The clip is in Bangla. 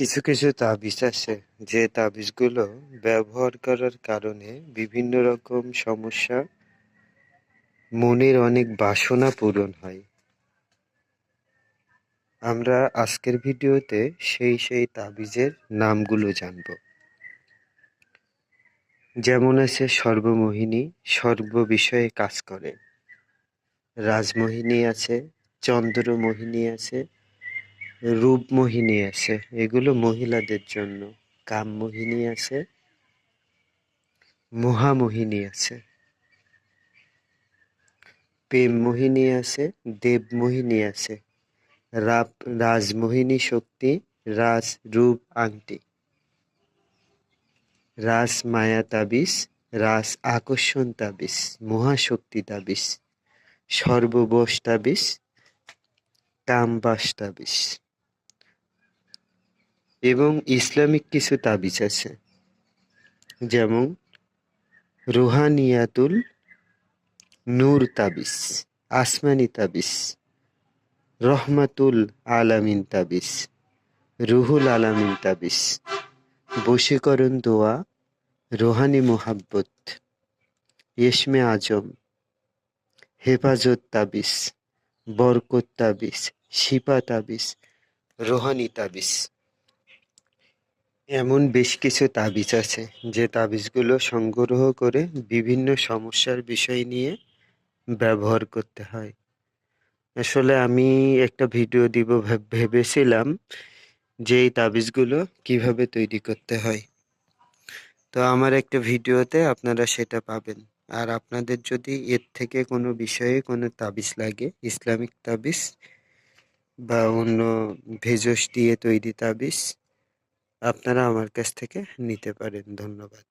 কিছু কিছু তাবিজ আছে, যে তাবিজগুলো ব্যবহার করার কারণে বিভিন্ন রকম সমস্যা মনের অনেক বাসনা পূরণ হয়। আমরা আজকের ভিডিওতে সেই সেই তাবিজের নামগুলো জানব। যেমন আছে সর্বমোহিনী, সর্ব বিষয়ে কাজ করে। রাজমোহিনী আছে, চন্দ্রমোহিনী আছে রূপমোহিনী আছে। এগুলো মহিলাদের জন্য। কামমোহিনী আছে। মহামোহিনী আছে। প্রেম মোহিনী আছে। দেবমোহিনী আছে। রাপ রাজমোহিনী শক্তি, রাজ রূপ আংটি। রাজ মায়া তাবিজ, রাজ আকর্ষণ তাবিজ, মহাশক্তি তাবিজ সর্ববশ তাবিজ, কামবাস তাবিজ। এবং ইসলামিক কিছু তাবিজ আছে। যেমন রুহানিয়াতুল নূর তাবিজ, আসমানি তাবিজ, রহমাতুল আলামিন তাবিজ, রুহুল আলামিন তাবিজ, বশীকরণ দোয়া, রোহানি মোহাব্বত, ইসমে আজম, হেফাজত তাবিজ, বরকত তাবিজ শিপা তাবিজ, রোহানি তাবিজ। এমন বেশ কিছু তাবিজ আছে, যে তাবিজগুলো সংগ্রহ করে বিভিন্ন সমস্যার বিষয় নিয়ে ব্যবহার করতে হয়। আসলে আমি একটা ভিডিও দিব ভেবেছিলাম যে এই তাবিজগুলো কীভাবে তৈরি করতে হয়। তো আমার একটা ভিডিওতে আপনারা সেটা পাবেন। আর আপনাদের যদি এর থেকে কোনো বিষয়ে কোনো তাবিজ লাগে, ইসলামিক তাবিজ বা অন্য ভেজস দিয়ে তৈরি তাবিজ আপনারা আমার কাছ থেকে নিতে পারেন ধন্যবাদ।